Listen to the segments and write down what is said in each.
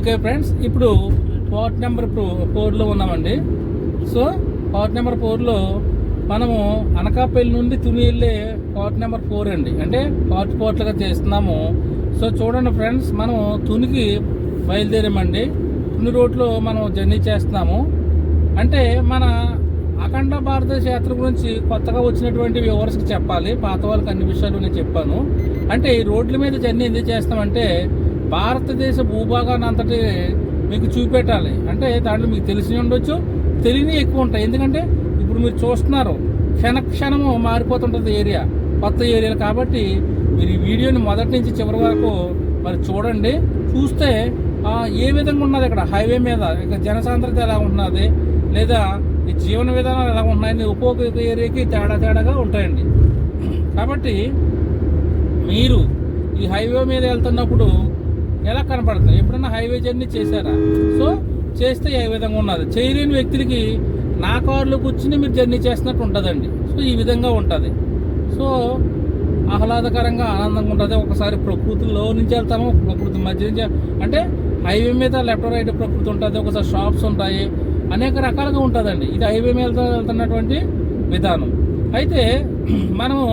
Okay friends ఇప్పుడు part number ఫోర్లో ఉన్నామండి. సో పార్ట్ నెంబర్ ఫోర్లో మనము అనకాపల్లి నుండి తుని వెళ్ళే పార్ట్ నెంబర్ ఫోర్ అండి. అంటే పార్ట్ పార్ట్లుగా చేస్తున్నాము. సో చూడండి ఫ్రెండ్స్ మనం తునికి బయలుదేరామండి. తుని రోడ్లో మనం జర్నీ చేస్తున్నాము. అంటే మన అఖండ భారతదేశ యాత్ర గురించి కొత్తగా వచ్చినటువంటి వ్యూవర్స్కి చెప్పాలి. పాత వాళ్ళకి అన్ని విషయాలు నేను చెప్పాను. అంటే ఈ రోడ్ల మీద జర్నీ ఎందుకు చేస్తామంటే భారతదేశ భూభాగాన్ని అంతటి మీకు చూపెట్టాలి. అంటే దాంట్లో మీకు తెలిసి ఉండొచ్చు తెలియని ఎక్కువ ఉంటాయి. ఎందుకంటే ఇప్పుడు మీరు చూస్తున్నారు క్షణ క్షణము మారిపోతుంటుంది ఏరియా కొత్త ఏరియాలు కాబట్టి మీరు ఈ వీడియోని మొదటి నుంచి చివరి వరకు మరి చూడండి. చూస్తే ఏ విధంగా ఉన్నది ఇక్కడ హైవే మీద ఇక జనసాంద్రత ఎలా ఉన్నది? లేదా ఈ జీవన విధానాలు ఎలా ఉన్నాయని ఒక్కొక్క ఏరియాకి తేడా తేడాగా ఉంటాయండి. కాబట్టి మీరు ఈ హైవే మీద వెళ్తున్నప్పుడు ఎలా కనపడుతుంది ఎప్పుడన్నా హైవే జర్నీ చేశారా? సో చేస్తే ఏ విధంగా ఉన్నది? చేయలేని వ్యక్తులకి నా కారులో కూర్చుని మీరు జర్నీ చేస్తున్నట్టు ఉంటుందండి. సో ఈ విధంగా ఉంటుంది. సో ఆహ్లాదకరంగా ఆనందంగా ఉంటుంది. ఒకసారి ప్రకృతిలో నుంచి వెళ్తాము ప్రకృతి మధ్య నుంచి అంటే హైవే మీద లెఫ్ట్ రైట్ ప్రకృతి ఉంటుంది ఒకసారి షాప్స్ ఉంటాయి. అనేక రకాలుగా ఉంటుందండి. ఇది హైవే మీద వెళ్తున్నటువంటి విధానం. అయితే మనము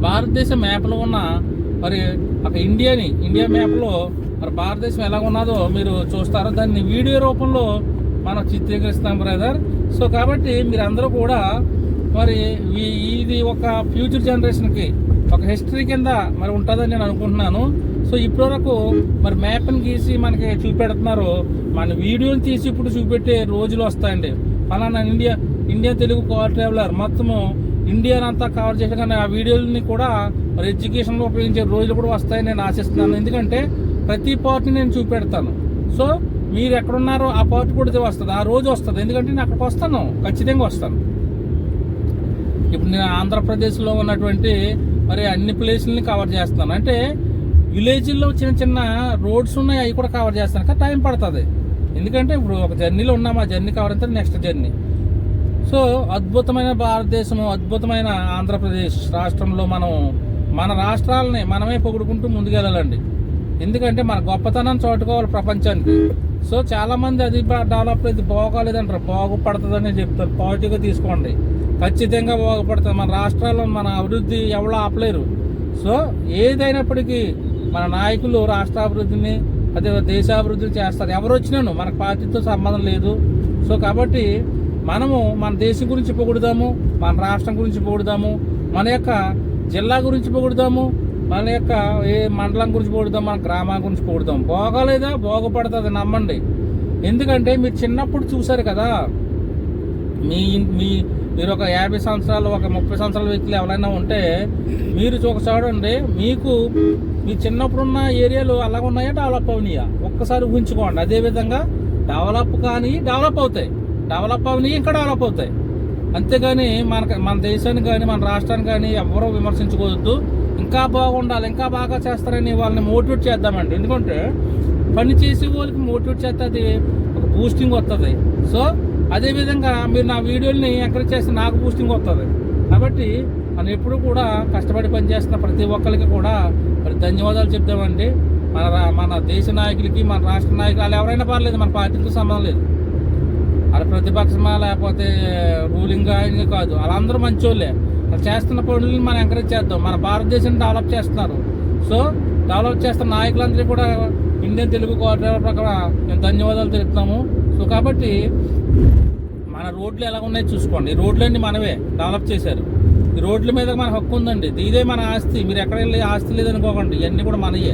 భారతదేశ మ్యాప్లో ఉన్న మరి ఒక ఇండియాని ఇండియా మ్యాప్లో మరి భారతదేశం ఎలా ఉన్నదో మీరు చూస్తారో. దాన్ని వీడియో రూపంలో మనం చిత్రీకరిస్తాం బ్రదర్ సో కాబట్టి మీరందరూ కూడా మరి ఇది ఒక ఫ్యూచర్ జనరేషన్కి ఒక హిస్టరీ కింద మరి ఉంటుందని నేను అనుకుంటున్నాను. సో ఇప్పటి వరకు మరి మ్యాప్ని గీసి మనకి చూపెడుతున్నారు. మన వీడియోని తీసి ఇప్పుడు చూపెట్టే రోజులు వస్తాయండి. ఫలానా India India Telugu car traveller మొత్తము ఇండియా అంతా కవర్ చేసిన కానీ ఆ వీడియోని కూడా మరి ఎడ్యుకేషన్లో ఉపయోగించే రోజులు కూడా వస్తాయని నేను ఆశిస్తున్నాను. ఎందుకంటే ప్రతి పార్టీ నేను చూపెడతాను. సో మీరు ఎక్కడున్నారో ఆ పార్టీ కూడా వస్తుంది. ఆ రోజు వస్తుంది. ఎందుకంటే నేను అక్కడికి వస్తాను. ఖచ్చితంగా వస్తాను. ఇప్పుడు నేను ఆంధ్రప్రదేశ్లో ఉన్నటువంటి మరి అన్ని ప్లేసులని కవర్ చేస్తాను అంటే విలేజ్లో చిన్న చిన్న రోడ్స్ ఉన్నాయి అవి కూడా కవర్ చేస్తాను. కానీ టైం పడుతుంది. ఎందుకంటే ఇప్పుడు ఒక జర్నీలో ఉన్నాం. ఆ జర్నీ కవర్ అయితే నెక్స్ట్ జర్నీ సో అద్భుతమైన భారతదేశము అద్భుతమైన ఆంధ్రప్రదేశ్ రాష్ట్రంలో మనం మన రాష్ట్రాలని మనమే పొగుడుకుంటూ ముందుకెళ్ళాలండి. ఎందుకంటే మన గొప్పతనం చాటుకోవాలి ప్రపంచానికి. సో చాలామంది అది డెవలప్ అయితే బాగోలేదంటారు. బాగుపడుతుందని చెప్తారు. పాజిటివ్గా తీసుకోండి. ఖచ్చితంగా బాగుపడుతుంది. మన రాష్ట్రాల్లో మన అభివృద్ధి ఎవరో ఆపలేరు. సో ఏదైనప్పటికీ మన నాయకులు రాష్ట్రాభివృద్ధిని అదే దేశాభివృద్ధిని చేస్తారు. ఎవరు వచ్చినాను మనకు పార్టీతో సంబంధం లేదు. సో కాబట్టి మనము మన దేశం గురించి పొగుడుదాము మన రాష్ట్రం గురించి పొగుడుదాము మన యొక్క జిల్లా గురించి పొగుడుదాము మన యొక్క ఏ మండలం గురించి పొగుడుదాం మన గ్రామం గురించి పొగుడుదాం బాగోలేదా? బాగుపడుతుంది? నమ్మండి. ఎందుకంటే మీరు చిన్నప్పుడు చూసారు కదా మీ మీ మీరు ఒక యాభై సంవత్సరాలు ఒక ముప్పై సంవత్సరాల వ్యక్తులు ఎవరైనా ఉంటే మీరు ఒక చూడండి మీకు మీ చిన్నప్పుడున్న ఏరియాలు అలాగ ఉన్నాయా డెవలప్ అవునాయా? ఒక్కసారి ఊహించుకోండి. అదేవిధంగా డెవలప్ కానీ డెవలప్ అవుతాయి. డెవలప్ అవని ఇంకా డెవలప్ అవుతాయి. అంతేగాని మన మన దేశాన్ని కానీ మన రాష్ట్రాన్ని కానీ ఎవరో విమర్శించుకోవద్దు. ఇంకా బాగుండాలి ఇంకా బాగా చేస్తారని వాళ్ళని మోటివేట్ చేద్దామండి. ఎందుకంటే పని చేసే వాళ్ళకి మోటివేట్ చేస్తే అది ఒక బూస్టింగ్ వస్తుంది సో అదేవిధంగా మీరు నా వీడియోని ఎంకరేజ్ చేస్తే నాకు బూస్టింగ్ వస్తుంది కాబట్టి మనం ఎప్పుడు కూడా కష్టపడి పనిచేస్తున్న ప్రతి ఒక్కరికి కూడా మరి ధన్యవాదాలు చెప్దామండి. మన రా- మన దేశ నాయకులకి మన రాష్ట్ర నాయకులు వాళ్ళు ఎవరైనా పర్లేదు మన పార్టీతో సంబంధం లేదు. అది ప్రతిపక్షమా లేకపోతే రూలింగ్ ఆయన కాదు. వాళ్ళందరూ మంచోళ్ళే. వాళ్ళు చేస్తున్న పనులను మనం ఎంకరేజ్ చేద్దాం. మన భారతదేశం డెవలప్ చేస్తున్నారు. సో డెవలప్ చేస్తున్న నాయకులందరికీ కూడా ఇండియన్ తెలుగు కోఆర్డినేటర్ ప్రకారం మేము ధన్యవాదాలు తెలుపుతాము సో కాబట్టి మన రోడ్లు ఎలా ఉన్నాయో చూసుకోండి. ఈ రోడ్లన్నీ మనవే డెవలప్ చేశారు. ఈ రోడ్ల మీద మన హక్కు ఉందండి. ఇదే మన ఆస్తి. మీరు ఎక్కడ వెళ్ళి ఆస్తి లేదనుకోకండి. ఇవన్నీ కూడా మనయే.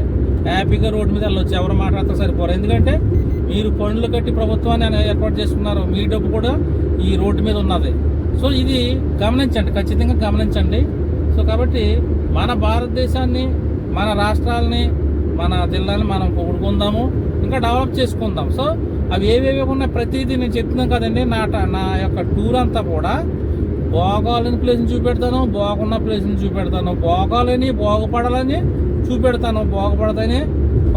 హ్యాపీగా రోడ్డు మీద వెళ్ళొచ్చు. ఎవరు మాట్లాడితే సరిపోరు. ఎందుకంటే మీరు పనులు కట్టి ప్రభుత్వాన్ని ఏర్పాటు చేసుకున్నారు మీ డబ్బు కూడా ఈ రోడ్డు మీద ఉన్నది. సో ఇది గమనించండి ఖచ్చితంగా గమనించండి. సో కాబట్టి మన భారతదేశాన్ని మన రాష్ట్రాలని మన జిల్లాని మనం పొగుడుకుందాము ఇంకా డెవలప్ చేసుకుందాం. సో అవి ఏవేవి ఉన్నాయి ప్రతిదీ నేను చెప్తున్నాను కదండి. నా ట- నా యొక్క టూర్ అంతా కూడా బాగోలేని ప్లేస్ని చూపెడతాను బాగున్న ప్లేస్ని చూపెడతాను. బాగోలేని బాగుపడాలని చూపెడతాను. బాగుపడతాని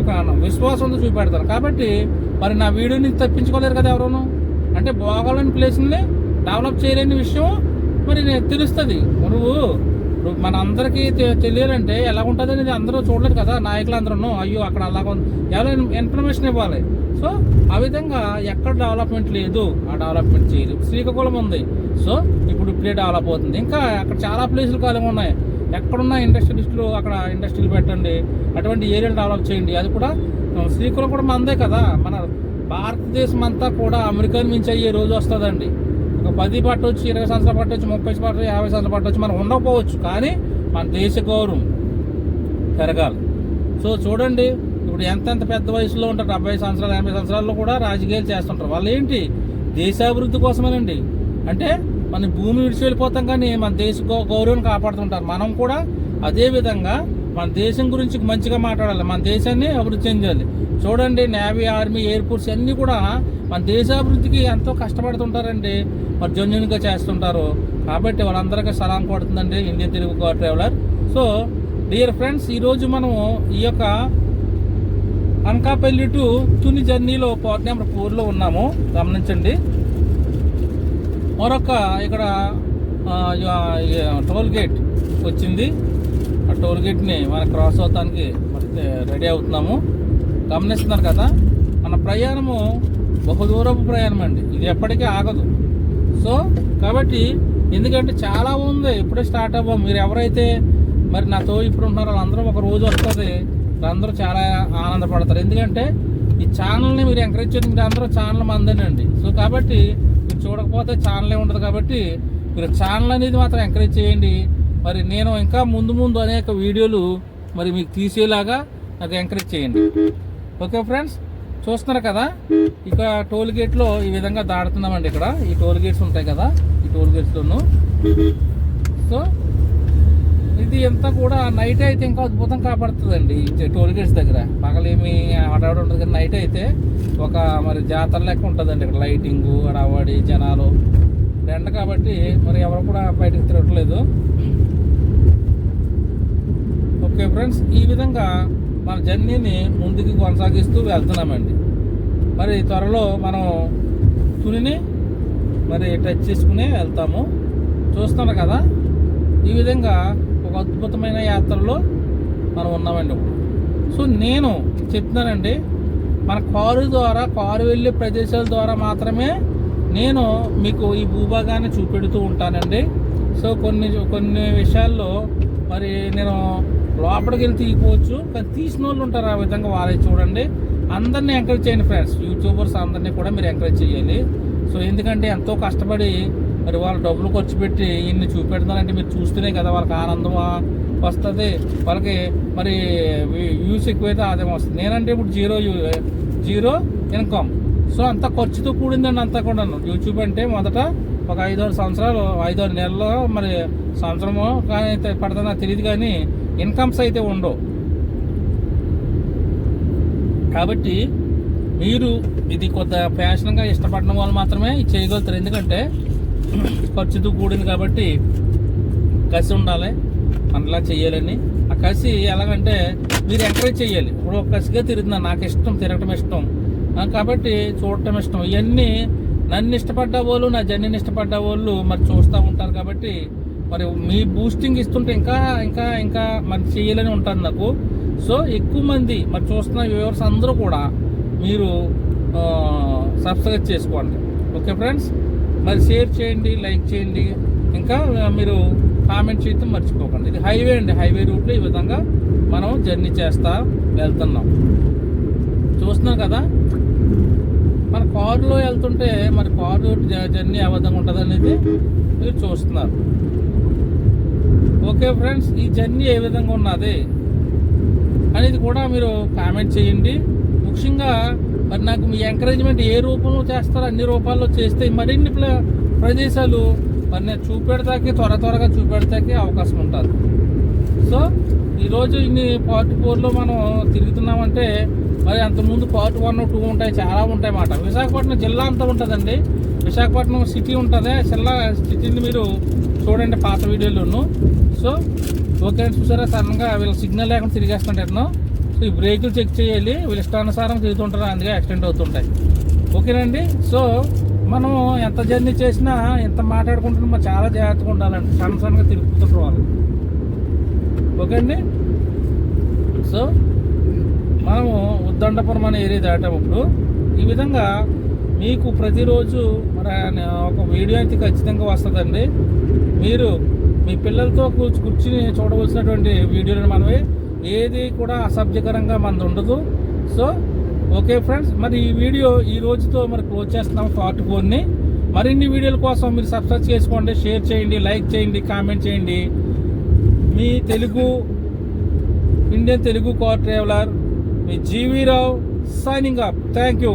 ఒక విశ్వాసంతో చూపెడతాను. కాబట్టి మరి నా వీడియోని తప్పించుకోలేరు కదా ఎవరును? అంటే బాగోలేని ప్లేస్ని డెవలప్ చేయలేని విషయం మరి నేను తెలుస్తుంది. నువ్వు ఇప్పుడు మన అందరికీ తె- తెలియాలంటే ఎలా ఉంటుంది అనేది అందరూ చూడలేదు కదా నాయకులు అందరూ అయ్యో అక్కడ అలాగా ఉంది. ఎలా ఇన్ఫర్మేషన్ ఇవ్వాలి. సో ఆ విధంగా ఎక్కడ డెవలప్మెంట్ లేదు ఆ డెవలప్మెంట్ చేయదు. శ్రీకాకుళం ఉంది. సో ఇప్పుడు ఇప్పుడే డెవలప్ అవుతుంది. ఇంకా అక్కడ చాలా ప్లేసులు ఖాళీగా ఉన్నాయి. ఎక్కడున్న ఇండస్ట్రియలిస్టులు అక్కడ ఇండస్ట్రీలు పెట్టండి. అటువంటి ఏరియాలు డెవలప్ చేయండి. అది కూడా శ్రీకులం కూడా మనదే కదా. మన భారతదేశం అంతా కూడా అమెరికాని మించి అయ్యే రోజు వస్తుందండి. ఒక పది పట్టవచ్చు ఇరవై సంవత్సరాలు పట్టవచ్చు ముప్పై పట్టు యాభై సంవత్సరాలు పట్టొచ్చు మనం ఉండకపోవచ్చు. కానీ మన దేశ గౌరవం పెరగాలి. సో చూడండి ఇప్పుడు ఎంతెంత పెద్ద వయసులో ఉంటారు? డెబ్బై సంవత్సరాలు ఎనభై సంవత్సరాల్లో కూడా రాజకీయాలు చేస్తుంటారు. వాళ్ళు ఏంటి? దేశాభివృద్ధి కోసమేనండి. అంటే మన భూమి విడిచి వెళ్ళిపోతాం కానీ మన దేశ గౌరవాన్ని గౌరవం కాపాడుతుంటారు. మనం కూడా అదే విధంగా మన దేశం గురించి మంచిగా మాట్లాడాలి. మన దేశాన్ని అభివృద్ధి చెందాలి. చూడండి నేవీ ఆర్మీ ఎయిర్ ఫోర్స్ అన్నీ కూడా మన దేశాభివృద్ధికి ఎంతో కష్టపడుతుంటారండి. మరి జన్యునిగా చేస్తుంటారు. కాబట్టి వాళ్ళందరికీ సలాం కొడుతుందండి Indian Telugu car traveller so dear friends ఈరోజు మనము ఈ యొక్క అనకాపల్లి టు తుని జర్నీలో పోర్ట్ నెంబర్ ఫోర్లో ఉన్నాము. గమనించండి. మరొక ఇక్కడ టోల్ గేట్ వచ్చింది. టోల్గేట్ని టోల్ గేట్ని మనం క్రాస్ అవటానికి రెడీ అవుతున్నాము. గమనిస్తున్నారు కదా మన ప్రయాణము బహుదూరపు ప్రయాణం అండి ఇది ఎప్పటికీ ఆగదు. సో కాబట్టి ఎందుకంటే చాలా ఉంది ఇప్పుడే స్టార్ట్ అవ్వం. మీరు ఎవరైతే మరి నాతో ఇప్పుడు ఉంటున్నారో వాళ్ళందరూ ఒక రోజు వస్తుంది అందరూ చాలా ఆనందపడతారు. ఎందుకంటే ఈ ఛానల్ని మీరు ఎంకరేజ్ చేయండి మీరు అందరూ ఛానల్ మందేనండి. సో కాబట్టి మీరు చూడకపోతే ఛానలే ఉండదు కాబట్టి మీరు ఛానల్ అనేది మాత్రం ఎంకరేజ్ చేయండి. మరి నేను ఇంకా ముందు ముందు అనేక వీడియోలు మరి మీకు తీసేలాగా నాకు ఎంకరేజ్ చేయండి. ఓకే ఫ్రెండ్స్ చూస్తున్నారు కదా? ఇక టోల్ గేట్లో ఈ విధంగా దాడుతున్నామండి ఇక్కడ. ఈ టోల్ గేట్స్ ఉంటాయి కదా? ఈ టోల్ గేట్స్లోను సో ఇది ఎంత కూడా నైట్ అయితే ఇంకా అద్భుతం కాపాడుతుందండి టోల్ గేట్స్ దగ్గర. పగలేమి హడావిడి ఉంటుంది కానీ నైట్ అయితే ఒక మరి జాతర లెక్క ఉంటుందండి ఇక్కడ. లైటింగ్ హడావడి జనాలు. ఎండ కాబట్టి మరి ఎవరు కూడా బయటకు తిరగట్లేదు. ఓకే ఫ్రెండ్స్ ఈ విధంగా మన జర్నీని ముందుకు కొనసాగిస్తూ వెళ్తున్నామండి. మరి త్వరలో మనం తునిని మరి టచ్ చేసుకుని వెళ్తాము. చూస్తున్నారు కదా ఈ విధంగా ఒక అద్భుతమైన యాత్రలో మనం ఉన్నామండి ఇప్పుడు. సో నేను చెప్తున్నానండి మన కారు ద్వారా కారు వెళ్ళే ప్రదేశాల ద్వారా మాత్రమే నేను మీకు ఈ భూభాగాన్ని చూపెడుతూ ఉంటానండి. సో కొన్ని కొన్ని విషయాల్లో మరి నేను లోపలికి వెళ్ళి తీయకపోవచ్చు కానీ తీసిన వాళ్ళు ఉంటారు ఆ విధంగా వాళ్ళే చూడండి. అందరినీ ఎంకరేజ్ చేయండి ఫ్రెండ్స్ యూట్యూబర్స్ అందరినీ కూడా మీరు ఎంకరేజ్ చేయాలి. సో ఎందుకంటే ఎంతో కష్టపడి మరి వాళ్ళు డబ్బులు ఖర్చు పెట్టి ఇన్ని చూపెడుతున్నారంటే మీరు చూస్తేనే కదా వాళ్ళకి ఆనందం వస్తుంది. వాళ్ళకి మరి వ్యూస్ ఎక్కువైతే ఆదాయం వస్తుంది. నేనంటే ఇప్పుడు జీరో జీరో ఇన్కమ్ సో అంత ఖర్చుతో కూడిందండి అంతా కూడా యూట్యూబ్ అంటే మొదట ఒక ఐదారు సంవత్సరాలు ఐదారు నెలల్లో మరి సంవత్సరము కానీ అయితే పడుతుందో నాకు తెలియదు కానీ ఇన్కమ్స్ అయితే ఉండవు. కాబట్టి మీరు ఇది కొత్త ఫ్యాషన్గా ఇష్టపడడం వాళ్ళు మాత్రమే చేయగలుగుతారు. ఎందుకంటే ఖర్చుతో కూడింది కాబట్టి కసి ఉండాలి. అందులా చేయాలని ఆ కసి ఎలాగంటే మీరు ఎంకరేజ్ చేయాలి ఇప్పుడు ఒక కసిగా తిరుగుతున్నా నాకు ఇష్టం తిరగటం ఇష్టం. కాబట్టి చూడటం ఇష్టం. ఇవన్నీ నన్ను ఇష్టపడ్డ వాళ్ళు నా జర్నీని ఇష్టపడ్డ వాళ్ళు మరి చూస్తూ ఉంటారు కాబట్టి మరి మీ బూస్టింగ్ ఇస్తుంటే ఇంకా ఇంకా ఇంకా మరి చేయాలని ఉంటుంది నాకు. సో ఎక్కువ మంది మరి చూస్తున్న వ్యూవర్స్ అందరూ కూడా మీరు సబ్స్క్రైబ్ చేసుకోండి. ఓకే ఫ్రెండ్స్ మరి షేర్ చేయండి లైక్ చేయండి. ఇంకా మీరు కామెంట్ చేయడం మర్చిపోకండి. ఇది హైవే అండి. హైవే రూట్లో ఈ విధంగా మనం జర్నీ చేస్తా వెళ్తున్నాం. చూస్తున్నాం కదా? కారులో వెళ్తుంటే మరి కారు జర్నీ ఏ విధంగా ఉంటుంది అనేది మీరు చూస్తున్నారు. ఓకే ఫ్రెండ్స్ ఈ జర్నీ ఏ విధంగా ఉన్నది అనేది కూడా మీరు కామెంట్ చేయండి. ముఖ్యంగా మరి నాకు మీ ఎంకరేజ్మెంట్ ఏ రూపంలో చేస్తారో అన్ని రూపాల్లో చేస్తే మరిన్ని ప్రదేశాలు మరి నేను చూపెడతాకి త్వర త్వరగా చూపెడతాకి అవకాశం ఉంటుంది. సో ఈరోజు ఇన్ని పార్ట్ ఫోర్లో మనం తిరుగుతున్నామంటే మరి అంతకుముందు పార్ట్ వన్ టూ ఉంటాయి చాలా ఉంటాయి మాట విశాఖపట్నం జిల్లా అంతా ఉంటుందండి. విశాఖపట్నం సిటీ ఉంటుంది. జిల్లా సిటీని మీరు చూడండి పాత వీడియోలోను. సో ఓకే చూసారా? సడన్గా వీళ్ళ సిగ్నల్ లేకుండా తిరిగేస్తుంటాను సో ఈ బ్రేకులు చెక్ చేయాలి. వీళ్ళ ఇష్టానుసారం తిరుగుతుంటారు. అందుకే యాక్సిడెంట్ అవుతుంటాయి. ఓకేనండి? సో మనం ఎంత జర్నీ చేసినా ఎంత మాట్లాడుకుంటున్నా చాలా జాగ్రత్తగా ఉండాలండి. సన్సన్గా సన్నగా తిరుగుతుంటారు వాళ్ళు. ఓకే అండి సో మనము ఉద్దండపురం అనే ఏరియా దాటేటప్పుడు ఇప్పుడు ఈ విధంగా మీకు ప్రతిరోజు మరి ఒక వీడియో అయితే ఖచ్చితంగా వస్తుందండి. మీరు మీ పిల్లలతో కూర్చు కూర్చుని చూడవలసినటువంటి వీడియోలను మనవి ఏది కూడా అసభ్యకరంగా మనది ఉండదు. సో ఓకే ఫ్రెండ్స్ మరి ఈ వీడియో ఈ రోజుతో మరి క్లోజ్ చేస్తున్నాం ఫార్ట్ ఫోర్ని. మరిన్ని వీడియోల కోసం మీరు సబ్స్క్రైబ్ చేసుకోండి షేర్ చేయండి లైక్ చేయండి కామెంట్ చేయండి. మీ Telugu Indian Telugu car traveller me G V Rao signing up thank you